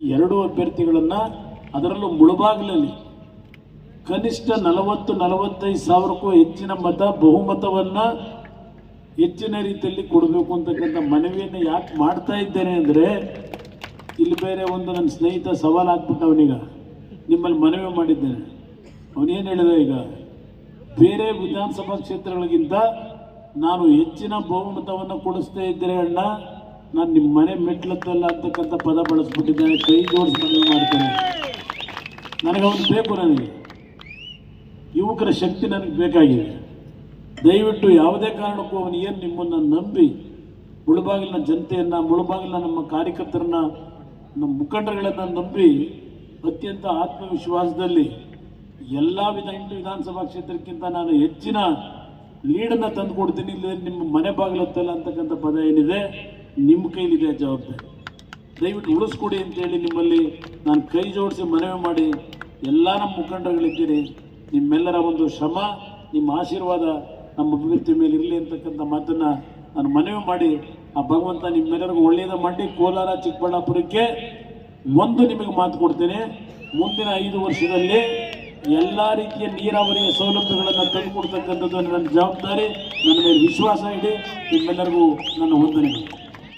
ಎರಡು ಅಭ್ಯರ್ಥಿಗಳನ್ನು ಅದರಲ್ಲೂ ಮುಳುಬಾಗಿಲಲ್ಲಿ ಕನಿಷ್ಠ ನಲವತ್ತು, ನಲವತ್ತೈದು ಸಾವಿರಕ್ಕೂ ಹೆಚ್ಚಿನ ಮತ, ಬಹುಮತವನ್ನು ಹೆಚ್ಚಿನ ರೀತಿಯಲ್ಲಿ ಕೊಡಬೇಕು ಅಂತಕ್ಕಂಥ ಮನವಿಯನ್ನು ಯಾಕೆ ಮಾಡ್ತಾ ಇದ್ದೇನೆ ಅಂದರೆ, ಇಲ್ಲಿ ಬೇರೆ ಒಂದು ನನ್ನ ಸ್ನೇಹಿತ ಸವಾಲು ಹಾಕ್ಬಿಟ್ಟು ಅವನೀಗ. ನಿಮ್ಮಲ್ಲಿ ಮನವಿ ಮಾಡಿದ್ದೇನೆ. ಅವನೇನು ಹೇಳಿದ ಈಗ? ಬೇರೆ ವಿಧಾನಸಭಾ ಕ್ಷೇತ್ರಗಳಿಗಿಂತ ನಾನು ಹೆಚ್ಚಿನ ಬಹುಮತವನ್ನು ಕೊಡಿಸ್ತಾ ಇದ್ದರೆ ಅಣ್ಣ. ನಾನು ನಿಮ್ಮ ಮನೆ ಮೆಟ್ಲತ್ತಲ್ಲ ಅಂತಕ್ಕಂಥ ಪದ ಬಳಸ್ಬಿಟ್ಟಿದ್ದೇನೆ, ಕೈ ಜೋಡಿಸಿ ಮನವಿ ಮಾಡ್ತೇನೆ. ನನಗೆ ಅವನು ಬೇಕು ನನಗೆ. ಯುವಕರ ಶಕ್ತಿ ನನಗೆ ಬೇಕಾಗಿದೆ. ದಯವಿಟ್ಟು ಯಾವುದೇ ಕಾರಣಕ್ಕೂ ಅವನು ಏನು ನಿಮ್ಮನ್ನು ನಂಬಿ ಮುಳುಬಾಗಿಲಿನ ಜನತೆಯನ್ನು, ಮುಳುಬಾಗಿಲಿನ ನಮ್ಮ ಕಾರ್ಯಕರ್ತರನ್ನ, ನಮ್ಮ ಮುಖಂಡರುಗಳನ್ನು ನಂಬಿ ಅತ್ಯಂತ ಆತ್ಮವಿಶ್ವಾಸದಲ್ಲಿ ಎಲ್ಲ ವಿಧ ಎಂಟು ವಿಧಾನಸಭಾ ಕ್ಷೇತ್ರಕ್ಕಿಂತ ನಾನು ಹೆಚ್ಚಿನ ಲೀಡನ್ನು ತಂದು ಕೊಡ್ತೀನಿ ಇಲ್ಲ ನಿಮ್ಮ ಮನೆ ಬಾಗಿಲತ್ತಲ್ಲ ಅಂತಕ್ಕಂಥ ಪದ ಏನಿದೆ? ನಿಮ್ಮ ಕೈಲಿದೆ ಜವಾಬ್ದಾರಿ. ದಯವಿಟ್ಟು ಉಳಿಸ್ಕೊಡಿ ಅಂತೇಳಿ ನಿಮ್ಮಲ್ಲಿ ನಾನು ಕೈ ಜೋಡಿಸಿ ಮನವಿ ಮಾಡಿ ಎಲ್ಲ ನಮ್ಮ ಮುಖಂಡರುಗಳಿದ್ದೀರಿ. ನಿಮ್ಮೆಲ್ಲರ ಒಂದು ಶ್ರಮ, ನಿಮ್ಮ ಆಶೀರ್ವಾದ ನಮ್ಮ ಅಭಿವೃದ್ಧಿ ಮೇಲೆ ಇರಲಿ ಅಂತಕ್ಕಂಥ ಮಾತನ್ನು ನಾನು ಮನವಿ ಮಾಡಿ ಆ ಭಗವಂತ ನಿಮ್ಮೆಲ್ಲರಿಗೂ ಒಳ್ಳೆಯದ ಮಾಡಿ ಕೋಲಾರ, ಚಿಕ್ಕಬಳ್ಳಾಪುರಕ್ಕೆ ಒಂದು ನಿಮಗೆ ಮಾತು ಕೊಡ್ತೇನೆ. ಮುಂದಿನ ಐದು ವರ್ಷದಲ್ಲಿ ಎಲ್ಲ ರೀತಿಯ ನೀರಾವರಿಯ ಸೌಲಭ್ಯಗಳನ್ನು ತಂದುಕೊಡ್ತಕ್ಕಂಥದ್ದು ನನ್ನ ಜವಾಬ್ದಾರಿ. ನನ್ನ ಮೇಲೆ ವಿಶ್ವಾಸ ಇಡಿ. ನಿಮ್ಮೆಲ್ಲರಿಗೂ ನನ್ನ ವಂದನೆಗಳು.